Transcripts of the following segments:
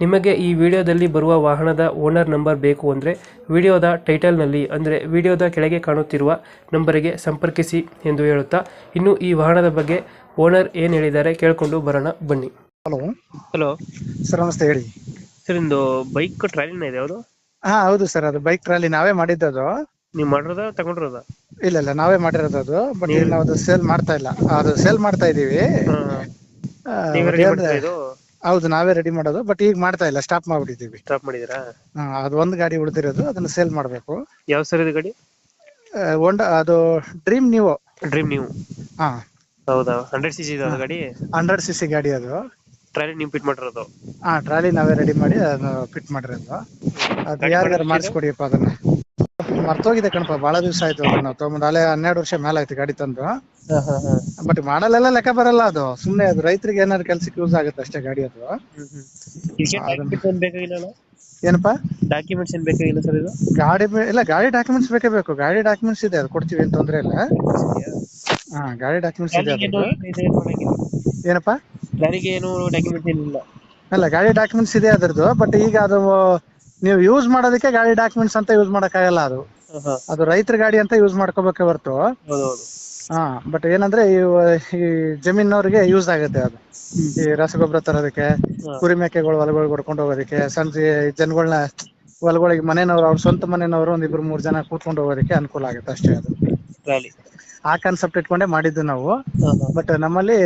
ನಿಮಗೆ ಈ ವಿಡಿಯೋದಲ್ಲಿ ಬರುವ ವಾಹನದ ಓನರ್ ನಂಬರ್ ಬೇಕು ಅಂದರೆ ವಿಡಿಯೋದ ಟೈಟಲ್ನಲ್ಲಿ ಅಂದರೆ ವಿಡಿಯೋದ ಕೆಳಗೆ ಕಾಣುತ್ತಿರುವ ನಂಬರಿಗೆ ಸಂಪರ್ಕಿಸಿ ಎಂದು ಹೇಳುತ್ತಾ ಇನ್ನು ಈ ವಾಹನದ ಬಗ್ಗೆ ಓನರ್ ಏನು ಹೇಳಿದ್ದಾರೆ ಕೇಳಿಕೊಂಡು ಬರೋಣ ಬನ್ನಿ. ಹಲೋ. ಹಲೋ. ಸರ್ ನಮಸ್ತೆ ಹೇಳಿ. ಸರ್ ಇಂದು ಬೈಕ್ ಟ್ರಾಲಿನ ಇದೆ ಅವರು ಹಾ ಹೌದು ಸರ್ ಅದು ಬೈಕ್ ಟ್ರಾಲಿ ನಾವೇ ಮಾಡಿದ್ದದು. ನೀವು ಮಾಡಿರೋದ ತಗೊಂಡಿರೋದ? ಇಲ್ಲ ಇಲ್ಲ ನಾವೇ ಮಾಡಿರೋದು ಅದು ಬಟ್ ಇಲ್ಲಿ ನಾವು ಅದು ಸೇಲ್ ಮಾಡ್ತಾ ಇಲ್ಲ. ಅದು ಸೇಲ್ ಮಾಡ್ತಾ ಇದೀವಿ. ಹೌದು ನಾವೇ ರೆಡಿ ಮಾಡೋದು. ಬಟ್ ಈಗ ಮಾಡ್ತಾ ಇಲ್ಲ ಸ್ಟಾಪ್ ಮಾಡ್ಬಿಟ್ಟಿದೀವಿ ಸ್ಟಾಪ್ ಮಾಡಿದಿರಾ ಹಾ, ಅದು ಒಂದು ಗಾಡಿ ಉಳಿದಿರೋದು ಅದನ್ನ ಸೇಲ್ ಮಾಡ್ಬೇಕು. ಯಾವ ಸರ್ ಇದು ಗಾಡಿ? ಒಂಡ ಅದು ಡ್ರೀಮ್ ನೀವು ಡ್ರೀಮ್ ನೀವು ಹಾ. ಹೌದಾ? ಹಂಡ್ರೆಡ್ ಸಿ ಸಿ ಇದೆ ಗಾಡಿ? ಹಂಡ್ರೆಡ್ ಸಿ ಸಿ ಗಾಡಿ ಅದು. ಟ್ರಾಲಿ ನೀವು ಫಿಟ್ ಮಾಡಿರೋದು? ಹಾ ಟ್ರಾಲಿ ನಾವೇ ರೆಡಿ ಮಾಡಿ ಅದನ್ನ ಫಿಟ್ ಮಾಡಿರೋದು. ಅದು ಗಾಡಿ ಯಾರಿಗಾರು ಮಾಡಿಸ್ಕೊಡಿಯಪ್ಪ ಅದನ್ನ. ಮರ್ತೋಗಿದೆ ಕಣಪ್ಪ ಬಹಳ ದಿವಸ ಆಯ್ತು ಅದನ್ನ. ನಾವು ತಗೊಂಡು ಅಲ್ಲೇ ಹನ್ನೆರಡು ವರ್ಷ ಮೇಲೆ ಆಯ್ತು ಗಾಡಿ ತಂದು. ಬಟ್ ಮಾಡಲೆಲ್ಲ ಲೆಕ್ಕ ಬರಲ್ಲ ಅದು. ಸುಮ್ನೆ ಅದು ರೈತರಿಗೆ ಏನಾದ್ರು ಕೆಲ್ಸಕ್ಕೆ ಯೂಸ್ ಆಗುತ್ತೆ ಅಷ್ಟೇ ಗಾಡಿ ಅದು. ಏನಪ್ಪಾ? ಡಾಕ್ಯುಮೆಂಟ್ಸ್ ಏನ್ ಬೇಕಾಗಿಲ್ಲ ಸರ್ ಇದು? ಗಾಡಿ ಇಲ್ಲ ಗಾಡಿ ಡಾಕ್ಯುಮೆಂಟ್ಸ್ ಬೇಕೇ ಬೇಕು. ಗಾಡಿ ಡಾಕ್ಯುಮೆಂಟ್ಸ್ ಇದೆ ಅದು ಕೊಡ್ತೀವಿ ಏನ್ ತೊಂದ್ರೆ ಇಲ್ಲ. ಹಾ. ಗಾಡಿ ಡಾಕ್ಯುಮೆಂಟ್ಸ್ ಇದೆ ಏನಪ್ಪಾ? ಲಾರಿಗೆ ಏನು ಡಾಕ್ಯುಮೆಂಟ್ಸ್ ಏನಿಲ್ಲ? ಅಲ್ಲ ಗಾಡಿ ಡಾಕ್ಯುಮೆಂಟ್ಸ್ ಇದೆ ಅದರದು ಬಟ್ ಈಗ ಅದು ನೀವು ಯೂಸ್ ಮಾಡೋದಕ್ಕೆ ಗಾಡಿ ಡಾಕ್ಯುಮೆಂಟ್ಸ್ ಅಂತ ಯೂಸ್ ಆಗಲ್ಲ ಅದು. ಅದು ರೈತರ ಗಾಡಿ ಅಂತ ಯೂಸ್ ಮಾಡ್ಕೋಬೇಕೆ ಹೊರತು. ಹಾ ಬಟ್ ಏನಂದ್ರೆ ಈ- ಈ ಜಮೀನವ್ರಿಗೆ ಯೂಸ್ ಆಗುತ್ತೆ ಅದು. ಈ ರಸಗೊಬ್ಬರ ತರೋದಕ್ಕೆ ಕುರಿ ಮೇಕೆಗಳು ಹೊಲಗಳಿಗೆ ಹೊಡ್ಕೊಂಡು ಹೋಗೋದಕ್ಕೆ ಸಣ್ಣ ಜನಗಳನ್ನ ಹೊಲಗಳಿಗೆ ಮನೆಯವರು ಅವ್ರ ಸ್ವಂತ ಮನೆನವರು ಒಂದ್ ಇಬ್ರು ಮೂರ್ ಜನ ಕೂತ್ಕೊಂಡು ಹೋಗೋದಕ್ಕೆ ಅನುಕೂಲ ಆಗುತ್ತೆ ಅಷ್ಟೇ ಅದು. ಆ ಕಾನ್ಸೆಪ್ಟ್ ಇಟ್ಕೊಂಡೆ ಮಾಡಿದ್ದು ನಾವು. ಬಟ್ ನಮ್ಮಲ್ಲಿ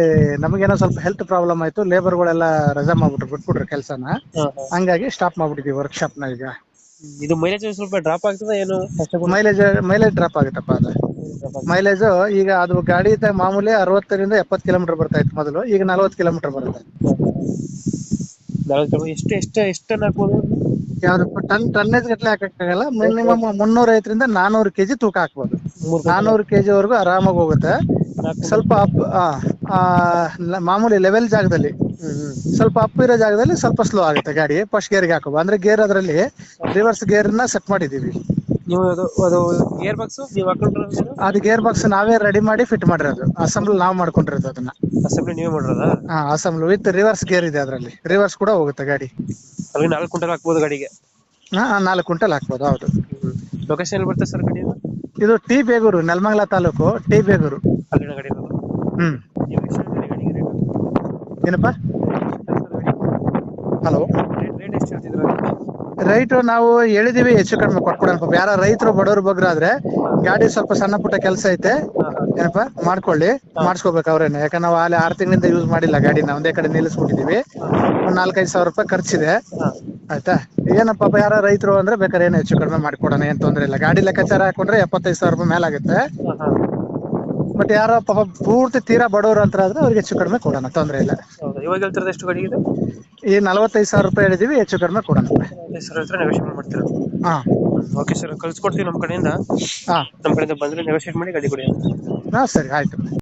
ನಮಗೇನೋ ಸ್ವಲ್ಪ ಹೆಲ್ತ್ ಪ್ರಾಬ್ಲಮ್ ಆಯ್ತು ಲೇಬರ್ ಗಳೆಲ್ಲ ರಜಾ ಮಾಡ್ಬಿಟ್ರು ಬಿಟ್ಬಿಟ್ರು ಕೆಲಸನ. ಹಂಗಾಗಿ ಸ್ಟಾಪ್ ಮಾಡ್ಬಿಟ್ಟಿದೀವಿ ವರ್ಕ್ಶಾಪ್ನ ಈಗ. ಇದು ಮೈಲೇಜ್ ಸ್ವಲ್ಪ ಡ್ರಾಪ್ ಆಗ್ತದ ಏನು? ಮೈಲೇಜ್ ಮೈಲೇಜ್ ಡ್ರಾಪ್ ಆಗುತ್ತಪ್ಪ ಅದು. ಮೈಲೇಜ್ ಈಗ ಅದು ಗಾಡಿ ಮಾಮೂಲಿ ಅರವತ್ತರಿಂದ ಎಪ್ಪತ್ತು ಕಿಲೋಮೀಟರ್ ಬರ್ತಾ ಇತ್ತು ಮೊದಲು ಈಗ ನಲವತ್ತು ಕಿಲೋಮೀಟರ್ ಬರುತ್ತೆ. ಎಷ್ಟು ಎಷ್ಟು ಎಷ್ಟು ಟನ್ ಹಾಕ್ಬೋದು? ಯಾವ್ದು ಟನ್ ಟನ್ನೇಜ್ ಗಟ್ಲೆ ಹಾಕಕ್ಕಾಗಲ್ಲ. ಮಿನಿಮಮ್ ಮುನ್ನೂರ ಐದರಿಂದ ನಾನೂರು ಕೆಜಿ ತೂಕ ಹಾಕ್ಬೋದು. ನಾನೂರು ಕೆಜಿ ವರೆಗೂ ಆರಾಮಾಗಿ ಹೋಗುತ್ತೆ. ಸ್ವಲ್ಪ ಅಪ್ ಮಾಮೂಲಿ ಲೆವೆಲ್ ಜಾಗದಲ್ಲಿ. ಸ್ವಲ್ಪ ಅಪ್ ಇರೋ ಜಾಗದಲ್ಲಿ ಸ್ವಲ್ಪ ಸ್ಲೋ ಆಗುತ್ತೆ ಗಾಡಿ ಫಸ್ಟ್ ಗೇರ್ಗೆ ಹಾಕೋದು ಅಂದ್ರೆ ಗೇರ್ ಅದರಲ್ಲಿ ರಿವರ್ಸ್ ಗೇರ್ನ ಸೆಟ್ ಮಾಡಿದೀವಿ ನೀವು ಅದು ಅದು ಗೇರ್ ಬಾಕ್ಸ್ ನೀವು ಹಾಕೊಂಡಿರೋದು ಅದು ಗೇರ್ ಬಾಕ್ಸ್ ನಾವೇ ರೆಡಿ ಮಾಡಿ ಫಿಟ್ ಮಾಡಿರೋದು. ಅಸೆಂಬ್ಲ್ ನಾವ್ ಮಾಡ್ಕೊಂಡಿರೋದು ಅದನ್ನ. ಅಸೆಂಬ್ಲಿ ನೀವೇ ಮಾಡಿರೋದಾ? ಹಾ ಅಸೆಂಬ್ಲಿ ವಿತ್ ರಿವರ್ಸ್ ಗೇರ್ ಇದೆ ಅದರಲ್ಲಿ. ರಿವರ್ಸ್ ಕೂಡ ಹೋಗುತ್ತೆ ಗಾಡಿ. ಅಲ್ಲಿ ನಾಲ್ಕು ಕ್ವಿಂಟಲ್ ಹಾಕ್ಬೋದು ಗಾಡಿಗೆ. ಹಾ ನಾಲ್ಕು ಕ್ವಿಂಟಲ್ ಹಾಕ್ಬೋದು ಹೌದು. ಲೊಕೇಶನ್ ಎಲ್ಲಿ ಬರ್ತದೆ ಸರ್ ಗಾಡಿ ಇದು ಇದು ಟಿ ಬೇಗೂರು ನೆಲಮಂಗಲ ತಾಲೂಕು ಟಿ ಬೇಗೂರು. ಅಲ್ಲಿನ ಗಾಡಿ ಇರೋದು ಹ್ಮ್. ನೀವು ಎಷ್ಟು ಹೇಳ್ತೀರಿ ಗಾಡಿಗೆ ರೇಟ್ ಏನಪ್ಪಾ? ಹಲೋ? ರೇಟ್ ರೇಟ್ ಎಷ್ಟು ಹೇಳ್ತಿದ್ರ ರೈಟ್ ನಾವು ಹೇಳಿದೀವಿ ಹೆಚ್ಚು ಕಡಿಮೆ ಕೊಟ್ಕೊಡೋಣ ಪಾಪ. ಯಾರ ರೈತರು ಬಡವರು ಬಗ್ರಾದ್ರೆ ಗಾಡಿ ಸ್ವಲ್ಪ ಸಣ್ಣ ಪುಟ್ಟ ಕೆಲಸ ಐತೆ. ಏನಪ್ಪಾ? ಮಾಡ್ಕೊಳ್ಳಿ. ಮಾಡಿಸ್ಕೋಬೇಕು ಅವ್ರೇನೆ. ಯಾಕಂದ್ರೆ ನಾವು ಅಲ್ಲಿ ಆರು ತಿಂಗಳಿಂದ ಯೂಸ್ ಮಾಡಿಲ್ಲ ಗಾಡಿನ. ಒಂದೇ ಕಡೆ ನಿಲ್ಲಿಸ್ಬಿಟ್ಟಿದೀವಿ. ಒಂದ್ ನಾಲ್ಕೈದು ಸಾವಿರ ರೂಪಾಯಿ ಖರ್ಚಿದೆ. ಆಯ್ತಾ? ಏನಪ್ಪ ಪಾಪ ಯಾರ ರೈತರು ಅಂದ್ರೆ ಬೇಕಾದ್ರೆ ಏನು ಹೆಚ್ಚು ಕಡಿಮೆ ಮಾಡ್ಕೊಡೋಣ ಏನ್ ತೊಂದ್ರೆ ಇಲ್ಲ. ಗಾಡಿ ಲೆಕ್ಕಾಚಾರ ಹಾಕೊಂಡ್ರೆ ಎಪ್ಪತ್ತೈದು ಸಾವಿರ ರೂಪಾಯಿ ಮೇಲಾಗುತ್ತೆ. ಬಟ್ ಯಾರೋ ಪಾಪ ಪೂರ್ತಿ ತೀರಾ ಬಡವರು ಅಂತ ಆದ್ರೆ ಅವ್ರಿಗೆ ಹೆಚ್ಚು ಕಡಿಮೆ ಕೊಡೋಣ. ತೊಂದ್ರೆ ಇಲ್ಲ. ಹೌದಾ. ಇವಾಗ ಹೇಳ್ತಿರೋದು ಎಷ್ಟು ಗಾಡಿ ಇದೆ? ಈ ನಲವತ್ತೈದು ಸಾವಿರ ರೂಪಾಯಿ ಹೇಳಿದೀವಿ ಹೆಚ್ಚು ಕಡಿಮೆ ಕೊಡೋಣ. ಹಾ. ಓಕೆ ಸರ್ ಕಳ್ಸಿಕೊಡ್ತೀವಿ ನಮ್ಮ ಕಡೆಯಿಂದ. ಹಾ. ನಮ್ಮ ಕಡೆಯಿಂದ ಬಂದರೆ ನೆಗೋಷಿಯೇಟ್ ಮಾಡಿ ಗಾಡಿ ಕೊಡಿ ಹಾ ಸರಿ. ಆಯ್ತು.